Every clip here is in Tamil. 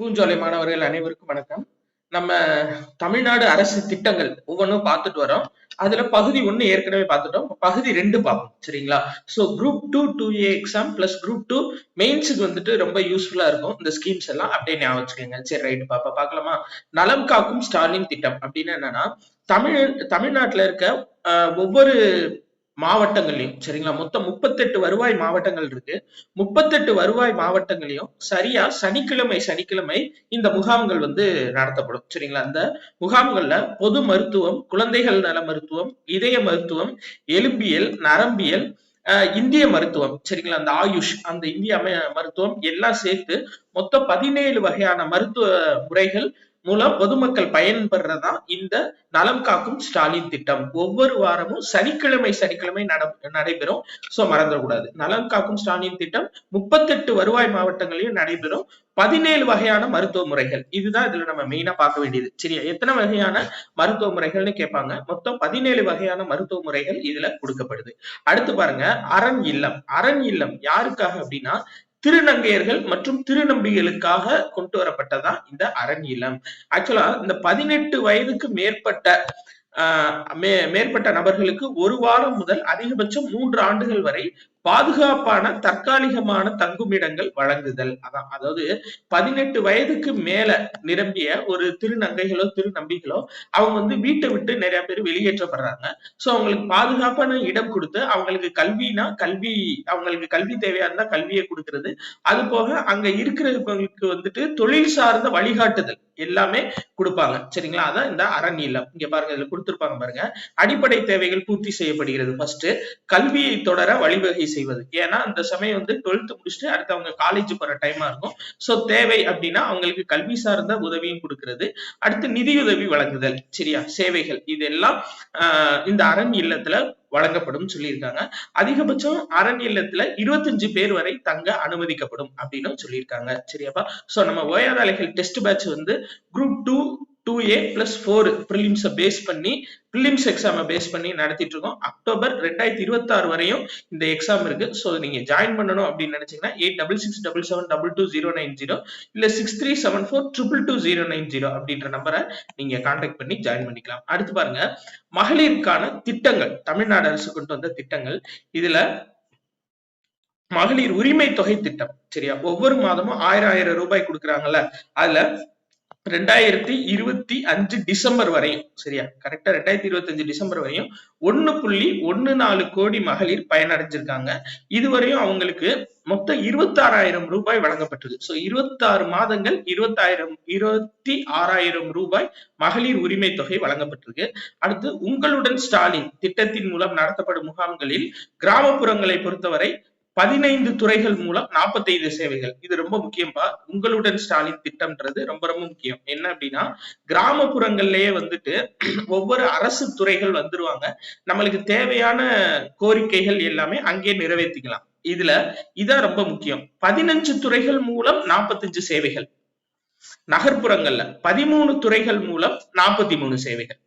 பூஞ்சோலை மாணவர்கள் அனைவருக்கும் வணக்கம். நம்ம தமிழ்நாடு அரசு திட்டங்கள் ஒவ்வொன்றும் பார்த்துட்டு வரோம். அதுல பகுதி ஒன்று ஏற்கனவே பார்த்துட்டோம். பகுதி ரெண்டு பார்ப்போம். சரிங்களா? So group two two A exam plus group two மெயின்ஸுக்கு வந்துட்டு ரொம்ப யூஸ்ஃபுல்லா இருக்கும். இந்த ஸ்கீம்ஸ் எல்லாம் அப்படியே ஞாபகம் வச்சுக்கோங்க. சரி ரைட் பாப்பா பார்க்கலாமா? நலம் காக்கும் ஸ்டாலின் திட்டம் அப்படின்னு என்னன்னா தமிழ் தமிழ்நாட்டுல இருக்க ஒவ்வொரு மாவட்டங்கள்லையும் சரிங்களா? மொத்தம் முப்பத்தெட்டு வருவாய் மாவட்டங்கள் இருக்கு. முப்பத்தெட்டு வருவாய் மாவட்டங்களையும் சரியா சனிக்கிழமை சனிக்கிழமை இந்த முகாம்கள் வந்து நடத்தப்படும் சரிங்களா? இந்த முகாம்கள்ல பொது மருத்துவம் குழந்தைகள் நல மருத்துவம் இதய மருத்துவம் எலும்பியல் நரம்பியல் இந்திய மருத்துவம் சரிங்களா? அந்த ஆயுஷ் அந்த இந்திய அமை- மருத்துவம் எல்லாம் சேர்த்து மொத்தம் பதினேழு வகையான மருத்துவ முறைகள் மூலம் பொதுமக்கள் பயன்பெறதான் இந்த நலம் காக்கும் ஸ்டாலின் திட்டம். ஒவ்வொரு வாரமும் சனிக்கிழமை சனிக்கிழமை நட- நடைபெறும். சோ மறந்துடக்கூடாது. நலம் காக்கும் ஸ்டாலின் திட்டம் முப்பத்தெட்டு வருவாய் மாவட்டங்களிலும் நடைபெறும். பதினேழு வகையான மருத்துவ முறைகள். இதுதான் இதுல நம்ம மெயினா பார்க்க வேண்டியது. சரியா? எத்தனை வகையான மருத்துவ முறைகள்னு கேட்பாங்க. மொத்தம் பதினேழு வகையான மருத்துவ முறைகள் இதுல கொடுக்கப்படுது. அடுத்து பாருங்க அரண் இல்லம். அரண் இல்லம் யாருக்காக அப்படின்னா திருநங்கையர்கள் மற்றும் திருநம்பிகளுக்காக கொண்டு வரப்பட்டதான் இந்த அரண் ஆக்சுவலா இந்த பதினெட்டு வயதுக்கு மேற்பட்ட ஆஹ் மே- மேற்பட்ட நபர்களுக்கு ஒரு வாரம் முதல் அதிகபட்சம் மூன்று ஆண்டுகள் வரை பாதுகாப்பான தற்காலிகமான தங்குமிடங்கள் வழங்குதல். அதான் அதாவது பதினெட்டு வயதுக்கு மேல நிரம்பிய ஒரு திருநங்கைகளோ திருநம்பிகளோ அவங்க வந்து வீட்டை விட்டு நிறைய பேர் வெளியேற்றப்படுறாங்க. சோ அவங்களுக்கு பாதுகாப்பான இடம் கொடுத்து அவங்களுக்கு கல்வினா கல்வி அவங்களுக்கு கல்வி தேவையா இருந்தா கல்வியை கொடுக்கறது. அது போக அங்க இருக்கிறவங்களுக்கு வந்துட்டு தொழில் சார்ந்த வழிகாட்டுதல் எல்லாமே கொடுப்பாங்க. சரிங்களா? அதான் இந்த அறநீளம். இங்க பாருங்க இதுல கொடுத்திருப்பாங்க பாருங்க. அடிப்படை தேவைகள் பூர்த்தி செய்யப்படுகிறது. ஃபர்ஸ்ட் கல்வியை தொடர வழிவகை செய்வது. ஏன்னா அந்த சமயம் வந்து டுவெல்த் முடிச்சுட்டு அடுத்து அவங்க காலேஜ் போற டைமா இருக்கும். சோ தேவை அப்படின்னா அவங்களுக்கு கல்வி சார்ந்த உதவியும் கொடுக்கிறது. அடுத்து நிதியுதவி வழங்குதல் சரியா? சேவைகள் இதெல்லாம் ஆஹ் இந்த அரண் இல்லத்துல வழங்கப்படும் சொல்லியிருக்காங்க. அதிகபட்சம் அரண் இல்லத்துல இருபத்தஞ்சு பேர் வரை தங்க அனுமதிக்கப்படும் அப்படின்னு சொல்லியிருக்காங்க சரியாப்பா? சோ நம்ம ஓயாதாலைகள் டெஸ்ட் பேட்ச் வந்து group two two A plus four ப்ரிலிம்ஸை base பண்ணி ப்ரிலிம்ஸ் எக்ஸாமை பேஸ் பண்ணி நடத்திட்டு இருக்கோம். அக்டோபர் ரெண்டாயிரத்தி இருபத்தாறு வரையும் இந்த எக்ஸாம் இருக்கு. ஸோ நீங்க ஜாயின் பண்ணணும் அப்படின்னு நினைச்சீங்கன்னா eight double six double seven double two zero nine zero இல்ல six three seven four triple two zero nine zero அப்படின்ற நம்பரை நீங்க கான்டாக்ட் பண்ணி ஜாயின் பண்ணிக்கலாம். அடுத்து பாருங்க. மகளிருக்கான திட்டங்கள் தமிழ்நாடு அரசு கொண்டு வந்த திட்டங்கள். இதுல மகளிர் உரிமை தொகை திட்டம் சரியா? ஒவ்வொரு மாதமும் ஆயிரம் ஆயிரம் ரூபாய் கொடுக்குறாங்கல்ல? அதுல ரெண்டாயிரத்தி இருபத்தி அஞ்சு டிசம்பர் வரையும் சரியா? கரெக்டா ரெண்டாயிரத்தி இருபத்தி அஞ்சு டிசம்பர் வரையும் ஒன்னு புள்ளி ஒன்னு நாலு கோடி மகளிர் பயனடைஞ்சிருக்காங்க. இதுவரையும் அவங்களுக்கு மொத்தம் இருபத்தாறாயிரம் ரூபாய் வழங்கப்பட்டிருக்கு சோ இருபத்தாறு மாதங்கள் இருபத்தாயிரம் இருபத்தி ஆறாயிரம் ரூபாய் மகளிர் உரிமை தொகை வழங்கப்பட்டிருக்கு. அடுத்து உங்களுடன் ஸ்டாலின் திட்டத்தின் மூலம் நடத்தப்படும் முகாம்களில் கிராமப்புறங்களை பொறுத்தவரை பதினைந்து துறைகள் மூலம் 45 சேவைகள். இது ரொம்ப முக்கியம்பா. உங்களுடன் ஸ்டாலின் திட்டம்ன்றது ரொம்ப ரொம்ப முக்கியம். என்ன அப்படின்னா கிராமப்புறங்கள்லயே வந்துட்டு ஒவ்வொரு அரசு துறைகள் வந்துருவாங்க. நம்மளுக்கு தேவையான கோரிக்கைகள் எல்லாமே அங்கே நிறைவேற்றிக்கலாம் இதுல இதான் ரொம்ப முக்கியம். பதினஞ்சு துறைகள் மூலம் 45 சேவைகள். நகர்ப்புறங்கள்ல பதிமூணு துறைகள் மூலம் நாற்பத்தி மூணு சேவைகள்.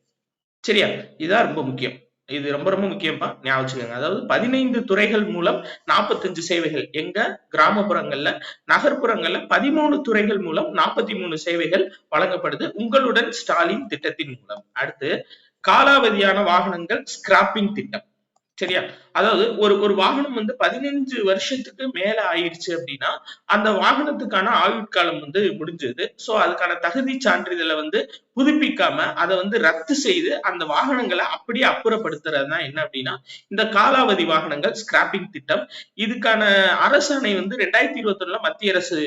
சரியா? இதான் ரொம்ப முக்கியம். இது ரொம்ப ரொம்ப முக்கியமா ஞாபகம் வச்சுக்கோங்க. அதாவது பதினைந்து துறைகள் மூலம் 45 சேவைகள். எங்க கிராமப்புறங்கள்ல நகர்ப்புறங்கள்ல பதிமூணு துறைகள் மூலம் 43 மூணு சேவைகள் வழங்கப்படுது. உங்களுடன் ஸ்டாலின் திட்டத்தின் மூலம். அடுத்து காலாவதியான வாகனங்கள் ஸ்கிராப்பிங் திட்டம். சரியா? அதாவது ஒரு ஒரு வாகனம் வந்து பதினஞ்சு வருஷத்துக்கு மேல ஆயிடுச்சு அப்படின்னா அந்த வாகனத்துக்கான ஆயுட்காலம் வந்து முடிஞ்சது. சோ அதுக்கான தகுதி சான்றிதழை வந்து புதுப்பிக்காம அதை வந்து ரத்து செய்து அந்த வாகனங்களை அப்படியே அப்புறப்படுத்துறது தான் என்ன அப்படின்னா இந்த காலாவதி வாகனங்கள் ஸ்கிராப்பிங் திட்டம். இதுக்கான அரசாணை வந்து ரெண்டாயிரத்தி இருபத்தொன்னுல மத்திய அரசு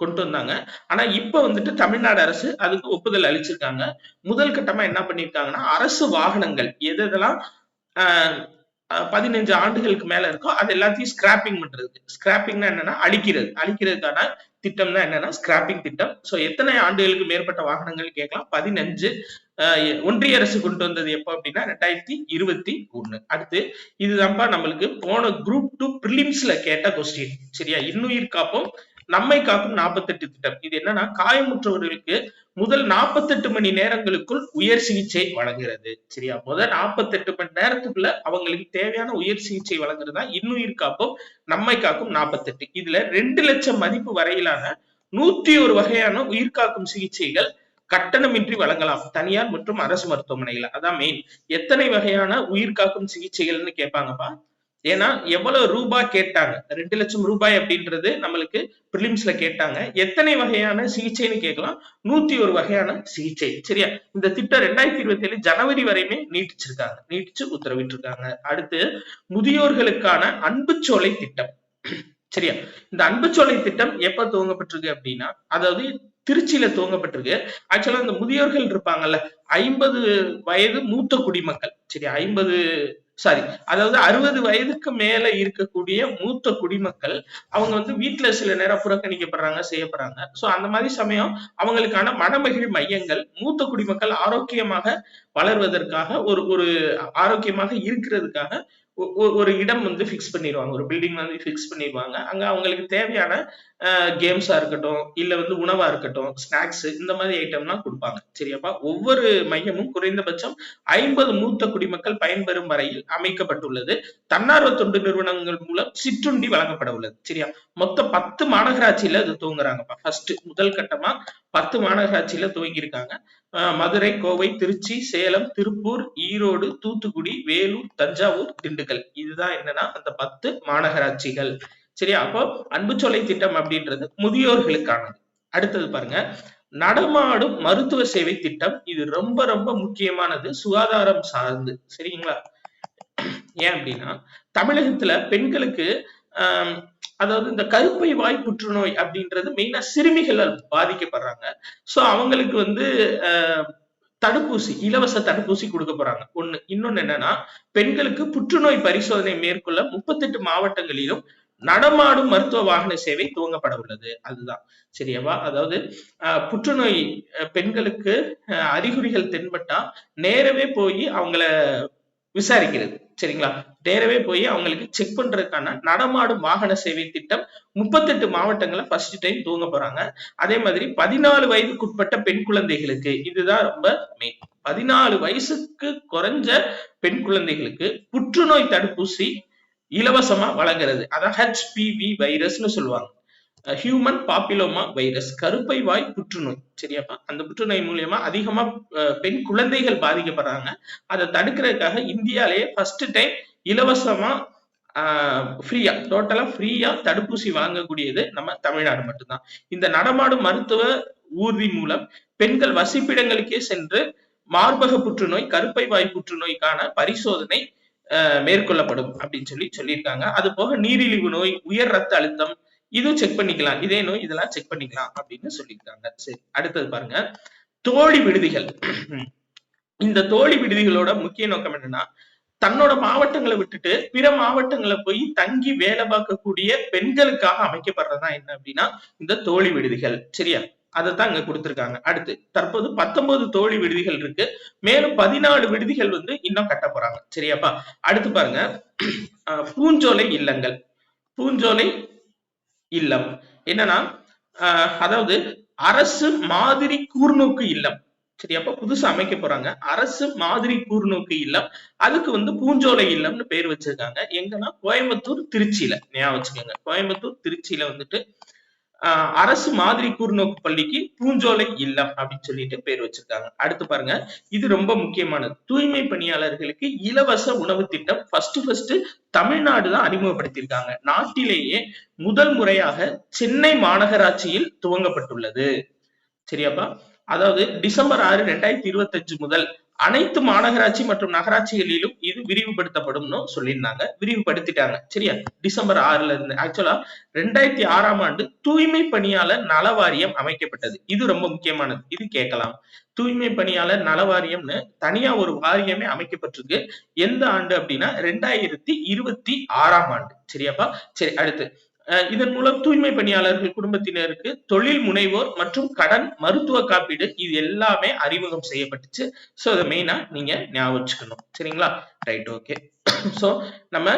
கொண்டு வந்தாங்க. ஆனா இப்ப வந்துட்டு தமிழ்நாடு அரசு அதுக்கு ஒப்புதல் அளிச்சிருக்காங்க. முதல் கட்டமா என்ன பண்ணிருக்காங்கன்னா அரசு வாகனங்கள் எதெல்லாம் ஆஹ் பதினஞ்சு ஆண்டுகளுக்கு மேல இருக்கோ அது எல்லாத்தையும் ஸ்கிராப்பிங் பண்றது ஸ்கிராப்பிங்னா என்னன்னா அழிக்கிறது. அழிக்கிறதுக்கான திட்டம்னா என்னன்னா ஸ்கிராப்பிங் திட்டம். சோ எத்தனை ஆண்டுகளுக்கு மேற்பட்ட வாகனங்கள் கேட்கலாம். பதினஞ்சு ஒன்றிய அரசு கொண்டு வந்தது எப்போ அப்படின்னா ரெண்டாயிரத்தி இருபத்தி ஒண்ணு. அடுத்து இதுதான்ப்பா நம்மளுக்கு போன குரூப் டூ ப்ரிலிம்ஸ்ல கேட்ட கொஸ்டின் சரியா? இன்னுயிர் காப்போம். நம்மை காக்கும் நாற்பத்தெட்டு திட்டம். இது என்னன்னா காயமுற்றவர்களுக்கு முதல் நாற்பத்தெட்டு மணி நேரங்களுக்குள் உயர் சிகிச்சை வழங்குறது. சரியா? முதல் நாற்பத்தெட்டு மணி நேரத்துக்குள்ள அவங்களுக்கு தேவையான உயர் சிகிச்சை வழங்குறது தான் இன்னுயிர் காப்பும் நம்மை காக்கும் நாற்பத்தெட்டு. இதுல ரெண்டு லட்சம் மதிப்பு வரையிலான நூத்தி ஒரு வகையான உயிர் காக்கும் சிகிச்சைகள் கட்டணமின்றி வழங்கலாம் தனியார் மற்றும் அரசு மருத்துவமனையில. அதான் மெயின் எத்தனை வகையான உயிர் காக்கும் சிகிச்சைகள்னு கேட்பாங்கப்பா ஏன்னா எவ்வளவு ரூபாய் கேட்டாங்க? ரெண்டு லட்சம் ரூபாய் அப்படின்றது நம்மளுக்கு பிரிலிம்ஸ்ல கேட்டாங்க. எத்தனை வகையான சிகிச்சைன்னு கேட்கலாம். நூத்தி ஒரு வகையான சிகிச்சை. சரியா? இந்த திட்டம் ரெண்டாயிரத்தி இருபத்தி ஏழு ஜனவரி வரையுமே நீட்டிச்சிருக்காங்க. நீட்டிச்சு உத்தரவிட்டிருக்காங்க. அடுத்து முதியோர்களுக்கான அன்புச்சோலை திட்டம். சரியா? இந்த அன்புச்சோலை திட்டம் எப்ப துவங்கப்பட்டிருக்கு அப்படின்னா அதாவது திருச்சியில துவங்கப்பட்டிருக்கு. ஆக்சுவலா இந்த முதியோர்கள் இருப்பாங்கல்ல ஐம்பது வயது மூத்த குடிமக்கள். சரி ஐம்பது சாரி அதாவது அறுபது வயதுக்கு மேல இருக்கக்கூடிய மூத்த குடிமக்கள் அவங்க வந்து வீட்டுல சில நேரம் புறக்கணிக்கப்படுறாங்க செய்யப்படுறாங்க. சோ அந்த மாதிரி சமயம் அவங்களுக்கான மனமகிழ் மையங்கள் மூத்த குடிமக்கள் ஆரோக்கியமாக வளர்வதற்காக ஒரு ஒரு ஆரோக்கியமாக இருக்கிறதுக்காக ஒரு இடம் வந்து ஃபிக்ஸ் பண்ணிடுவாங்க ஒரு பில்டிங் வந்து ஃபிக்ஸ் பண்ணிடுவாங்க அங்க அவங்களுக்கு தேவையான கேம்ஸா இருக்கட்டும் இல்லை வந்து உணவா இருக்கட்டும் ஸ்நாக்ஸ் இந்த மாதிரி ஐட்டம்லாம் கொடுப்பாங்க. சரியாப்பா? ஒவ்வொரு மையமும் குறைந்தபட்சம் ஐம்பது மூத்த குடிமக்கள் பயன்பெறும் வரையில் அமைக்கப்பட்டுள்ளது. தன்னார்வ தொண்டு நிறுவனங்கள் மூலம் சிற்றுண்டி வழங்கப்பட உள்ளது. சரியா? மொத்தம் பத்து மாநகராட்சியில அது தூங்குறாங்கப்பா ஃபர்ஸ்ட் முதல் கட்டமா பத்து மாநகராட்சியில துவங்கியிருக்காங்க. அஹ் மதுரை கோவை திருச்சி சேலம் திருப்பூர் ஈரோடு தூத்துக்குடி வேலூர் தஞ்சாவூர் திண்டுக்கல். இதுதான் என்னன்னா அந்த பத்து மாநகராட்சிகள். சரியா? அப்போ அன்புச்சொலை திட்டம் அப்படின்றது முதியோர்களுக்கானது. அடுத்தது பாருங்க. நடமாடும் மருத்துவ சேவை திட்டம். இது ரொம்ப ரொம்ப முக்கியமானது. சுகாதாரம் சார்ந்து. சரிங்களா? ஏன் அப்படின்னா தமிழகத்துல பெண்களுக்கு ஆஹ் அதாவது இந்த கருப்பை வாய் புற்றுநோய் அப்படின்றது மெயினா சிறுமிகள் பாதிக்கப்படுறாங்க. சோ அவங்களுக்கு வந்து ஆஹ் தடுப்பூசி இலவச தடுப்பூசி கொடுக்க போறாங்க. ஒண்ணு. இன்னொன்னு என்னன்னா பெண்களுக்கு புற்றுநோய் பரிசோதனை மேற்கொள்ள முப்பத்தெட்டு மாவட்டங்களிலும் நடமாடும் மருத்துவ வாகன சேவை துவங்கப்பட உள்ளது. அதுதான். சரியாவா? அதாவது ஆஹ் புற்றுநோய் அஹ் பெண்களுக்கு அறிகுறிகள் தென்பட்டா நேரவே போய் அவங்கள விசாரிக்கிறது. சரிங்களா? நேரவே போய் அவங்களுக்கு செக் பண்றதுக்கான நடமாடும் வாகன சேவை திட்டம் முப்பத்தெட்டு மாவட்டங்களை ஃபர்ஸ்ட் டைம் தூங்க போறாங்க. அதே மாதிரி பதினாலு வயதுக்குட்பட்ட பெண் குழந்தைகளுக்கு இதுதான் ரொம்ப மெயின் பதினாலு வயசுக்கு குறைஞ்ச பெண் குழந்தைகளுக்கு புற்றுநோய் தடுப்பூசி இலவசமா வழங்குறது. அதான் ஹெச்பிவி வைரஸ்னு சொல்லுவாங்க. ஹியூமன் பாப்பிலோமா வைரஸ் கருப்பை வாய் புற்றுநோய். சரியாப்பா? அந்த புற்றுநோய் மூலியமா அதிகமா பெண் குழந்தைகள் பாதிக்கப்படுறாங்க. அதை தடுக்கிறதுக்காக இந்தியாலேயே ஃபர்ஸ்ட் டைம் இலவசமா ஃப்ரீயா டோட்டலா ஃப்ரீயா தடுப்பூசி வழங்கக்கூடியது நம்ம தமிழ்நாடு மட்டும்தான். இந்த நடமாடும் மருத்துவ ஊர்தி மூலம் பெண்கள் வசிப்பிடங்களுக்கே சென்று மார்பக புற்றுநோய் கருப்பை வாய் புற்றுநோய்க்கான பரிசோதனை அஹ், மேற்கொள்ளப்படும் அப்படின்னு சொல்லி சொல்லியிருக்காங்க. அது போக நீரிழிவு நோய் உயர் ரத்த அழுத்தம் இதுவும் செக் பண்ணிக்கலாம். இதே நோய் இதெல்லாம் செக் பண்ணிக்கலாம் அப்படின்னு சொல்லியிருக்காங்க. சரி அடுத்தது பாருங்க. தோழி விடுதிகள். இந்த தோழி விடுதிகளோட முக்கிய நோக்கம் என்னன்னா தன்னோட மாவட்டங்களை விட்டுட்டு பிற மாவட்டங்களை போய் தங்கி வேலை பார்க்கக்கூடிய பெண்களுக்காக அமைக்கப்படுறதா என்ன அப்படின்னா இந்த தோழி விடுதிகள் சரியா? அதைத்தான் இங்க கொடுத்திருக்காங்க. அடுத்து தற்போது பத்தொன்பது தோழி விடுதிகள் இருக்கு. மேலும் பதினாலு விடுதிகள் வந்து இன்னும் கட்ட போறாங்க. சரியாப்பா? அடுத்து பாருங்க. அஹ் பூஞ்சோலை இல்லங்கள். பூஞ்சோலை இல்லம். என்னன்னா ஆஹ் அதாவது அரசு மாதிரி கூர்நோக்கு இல்லம். சரி அப்ப புதுசா அமைக்க போறாங்க. அரசு மாதிரி கூர்நோக்கு இல்லம் அதுக்கு வந்து பூஞ்சோலை இல்லம்னு பேர் வச்சிருக்காங்க. எங்கன்னா கோயம்புத்தூர் திருச்சியில ஞாபகம் வச்சுக்கோங்க. கோயம்புத்தூர் திருச்சியில வந்துட்டு அரசு மாதிரி கூர்நோக்கு பள்ளிக்கு பூஞ்சோலை இல்லம் அப்படின்னு சொல்லிட்டு பேர் வச்சிருக்காங்க. அடுத்து பாருங்க இது ரொம்ப முக்கியமானது. தூய்மை பணியாளர்களுக்கு இலவச உணவு திட்டம் ஃபர்ஸ்ட் ஃபர்ஸ்ட் தமிழ்நாடு தான் அறிமுகப்படுத்தியிருக்காங்க. நாட்டிலேயே முதல் முறையாக சென்னை மாநகராட்சியில் துவங்கப்பட்டுள்ளது. சரியாப்பா? அதாவது டிசம்பர் ஆறு ரெண்டாயிரத்தி இருபத்தி அஞ்சு முதல் அனைத்து மாநகராட்சி மற்றும் நகராட்சிகளிலும் இது விரிவுபடுத்தப்படும்னு சொல்லியிருந்தாங்க. விரிவுபடுத்திட்டாங்க. சரியா? டிசம்பர் ஆறுல இருந்து ஆக்சுவலா ரெண்டாயிரத்தி ஆறாம் ஆண்டு தூய்மை பணியாளர் நல வாரியம் அமைக்கப்பட்டது. இது ரொம்ப முக்கியமானது. இது கேட்கலாம். தூய்மை பணியாளர் நல வாரியம்னு தனியா ஒரு வாரியமே அமைக்கப்பட்டிருக்கு. எந்த ஆண்டு அப்படின்னா ரெண்டாயிரத்தி இருபத்தி ஆறாம் ஆண்டு. சரியாப்பா? சரி அடுத்து. இதன் மூலம் தூய்மை பணியாளர்கள் குடும்பத்தினருக்கு தொழில் முனைவோர் மற்றும் கடன் மருத்துவ காப்பீடு இது எல்லாமே அறிமுகம் செய்யப்பட்டுச்சு. ஸோ அதை மெயினா நீங்க ஞாபகம் வச்சுக்கணும். சரிங்களா? ரைட் ஓகே ஸோ நம்ம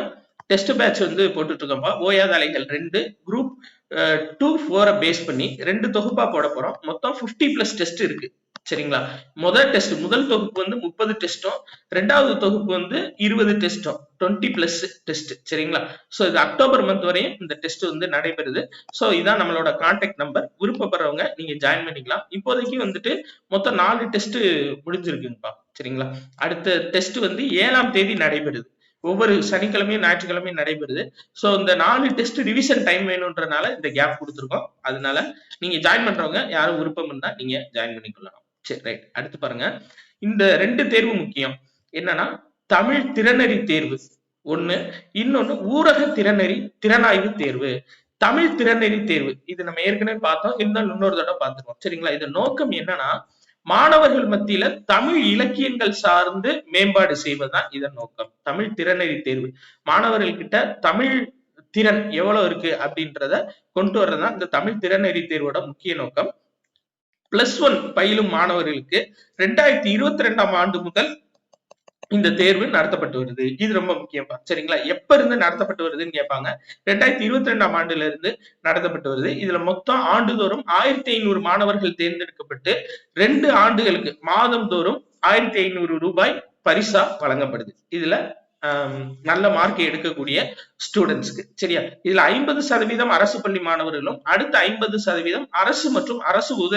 டெஸ்ட் பேட்ச் வந்து போட்டுட்டு இருக்கோம்ப்பா ஓயாத அலைகள் ரெண்டு குரூப் டூ ஃபோரை பேஸ் பண்ணி ரெண்டு தொகுப்பா போட போறோம். மொத்தம் 50 பிளஸ் டெஸ்ட் இருக்கு. சரிங்களா? முதல் டெஸ்ட் முதல் தொகுப்பு வந்து முப்பது டெஸ்டும் ரெண்டாவது தொகுப்பு வந்து இருபது டெஸ்டும் டுவெண்ட்டி பிளஸ் டெஸ்ட் சரிங்களா? ஸோ இது அக்டோபர் மந்த் வரையும் இந்த டெஸ்ட் வந்து நடைபெறுது. ஸோ இதான் நம்மளோட கான்டாக்ட் நம்பர் விருப்பப்படுறவங்க நீங்க ஜாயின் பண்ணிக்கலாம். இப்போதைக்கு வந்துட்டு மொத்தம் நாலு டெஸ்ட் முடிஞ்சிருக்குங்கப்பா சரிங்களா? அடுத்த டெஸ்ட் வந்து ஏழாம் தேதி நடைபெறுது. ஒவ்வொரு சனிக்கிழமையும் ஞாயிற்றுக்கிழமையும் நடைபெறுது. ஸோ இந்த நாலு டெஸ்ட் ரிவிஷன் டைம் வேணுன்றனால இந்த கேப் கொடுத்துருக்கோம். அதனால நீங்க ஜாயின் பண்றவங்க யாரும் விருப்பம் இருந்தா நீங்க ஜாயின் பண்ணிக்கொள்ளலாம். சரி ரைட் அடுத்து பாருங்க. இந்த ரெண்டு தேர்வு முக்கியம். என்னன்னா தமிழ் திறனறி தேர்வு. ஒண்ணு இன்னொன்னு ஊரக திறனறி திறனாய்வு தேர்வு. தமிழ் திறனறி தேர்வு. இது நம்ம ஏற்கனவே பார்த்தோம். இருந்தாலும் இன்னொரு தடவை பார்த்துருவோம். சரிங்களா? இது நோக்கம் என்னன்னா மாணவர்கள் மத்தியில தமிழ் இலக்கியங்கள் சார்ந்து மேம்பாடு செய்வதுதான் இதன் நோக்கம். தமிழ் திறனறி தேர்வு. மாணவர்கள் கிட்ட தமிழ் திறன் எவ்வளவு இருக்கு அப்படின்றத கொண்டு வர்றதுதான் இந்த தமிழ் திறனறி தேர்வோட முக்கிய நோக்கம். பிளஸ் ஒன் பயிலும் மாணவர்களுக்கு ரெண்டாயிரத்தி இருபத்தி ரெண்டாம் ஆண்டு முதல் இந்த தேர்வு நடத்தப்பட்டு வருது. இது ரொம்ப முக்கியம் சரிங்களா? எப்ப இருந்து நடத்தப்பட்டு வருதுன்னு கேட்பாங்க. ரெண்டாயிரத்தி இருபத்தி ரெண்டாம் ஆண்டுல இருந்து நடத்தப்பட்டு வருது. இதுல மொத்தம் ஆண்டுதோறும் ஆயிரத்தி ஐநூறு மாணவர்கள் தேர்ந்தெடுக்கப்பட்டு ரெண்டு ஆண்டுகளுக்கு மாதம் தோறும் ஆயிரத்தி ஐநூறு ரூபாய் பரிசா வழங்கப்படுது. இதுல நல்ல மார்க் எடுக்கக்கூடிய ஸ்டூடெண்ட்ஸ்க்கு சரியா? இதுல ஐம்பது சதவீதம் அரசு பள்ளி மாணவர்களும் அடுத்த ஐம்பது சதவீதம் அரசு மற்றும் அரசு உத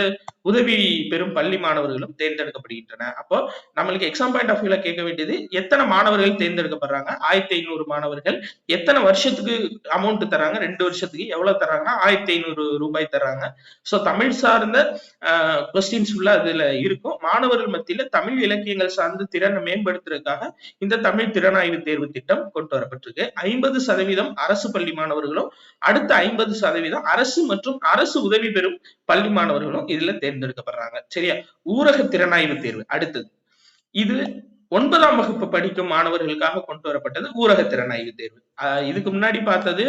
உதவி பெறும் பள்ளி மாணவர்களும் தேர்ந்தெடுக்கப்படுகின்றன. அப்போ நம்மளுக்கு எக்ஸாம் பாயிண்ட் ஆஃப் வியூல கேட்க வேண்டியது எத்தனை மாணவர்கள் தேர்ந்தெடுக்கப்படுறாங்க? ஆயிரத்தி ஐநூறு மாணவர்கள். எத்தனை வருஷத்துக்கு அமௌண்ட் தராங்க ரெண்டு வருஷத்துக்கு எவ்வளவு தராங்கன்னா ஆயிரத்தி ஐநூறு ரூபாய் தராங்க ஸோ தமிழ் சார்ந்த கொஸ்டின்ஸ் உள்ள அதுல இருக்கும். மாணவர்கள் மத்தியில தமிழ் இலக்கியங்கள் சார்ந்து திறனை மேம்படுத்துறதுக்காக இந்த தமிழ் திறனாய் நுழைவு தேர்வு திட்டம் கொண்டு வரப்பட்டிருக்கு. ஐம்பது சதவீதம் அரசு பள்ளி மாணவர்களும் அடுத்த ஐம்பது சதவீதம் அரசு மற்றும் அரசு உதவி பெறும் பள்ளி மாணவர்களும் இதுல தேர்ந்தெடுக்கப்படுறாங்க. சரியா? ஊரக திறனாய்வு தேர்வு அடுத்தது. இது ஒன்பதாம் வகுப்பு படிக்கும் மாணவர்களுக்காக கொண்டு வரப்பட்டது ஊரக திறனாய்வு தேர்வு. இதுக்கு முன்னாடி பார்த்தது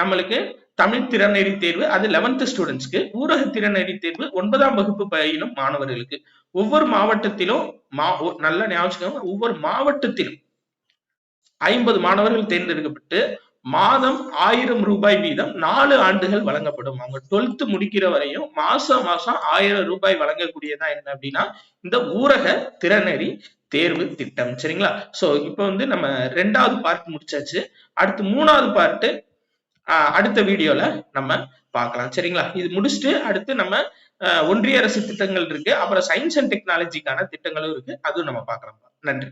நம்மளுக்கு தமிழ் திறனறி தேர்வு அது லெவன்த் ஸ்டூடெண்ட்ஸ்க்கு ஊரக திறனறி தேர்வு ஒன்பதாம் வகுப்பு பயிலும் மாணவர்களுக்கு. ஒவ்வொரு மாவட்டத்திலும் மா நல்ல ஞாபகம் ஒவ்வொரு மாவட்டத்திலும் ஐம்பது மாணவர்கள் தேர்ந்தெடுக்கப்பட்டு மாதம் ஆயிரம் ரூபாய் வீதம் நாலு ஆண்டுகள் வழங்கப்படும். அவங்க டுவெல்த் முடிக்கிற வரையும் மாசம் மாசம் ஆயிரம் ரூபாய் வழங்கக்கூடியதா என்ன அப்படின்னா இந்த ஊரக திறனறி தேர்வு திட்டம். சரிங்களா? சோ இப்ப வந்து நம்ம ரெண்டாவது பார்ட் முடிச்சாச்சு. அடுத்து மூணாவது பார்ட்டு அடுத்த வீடியோல நம்ம பார்க்கலாம். சரிங்களா? இது முடிச்சுட்டு அடுத்து நம்ம ஒன்றிய அரசு திட்டங்கள் இருக்கு. அப்புறம் சயின்ஸ் அண்ட் டெக்னாலஜிக்கான திட்டங்களும் இருக்கு. அதுவும் நம்ம பார்க்கலாம். நன்றி.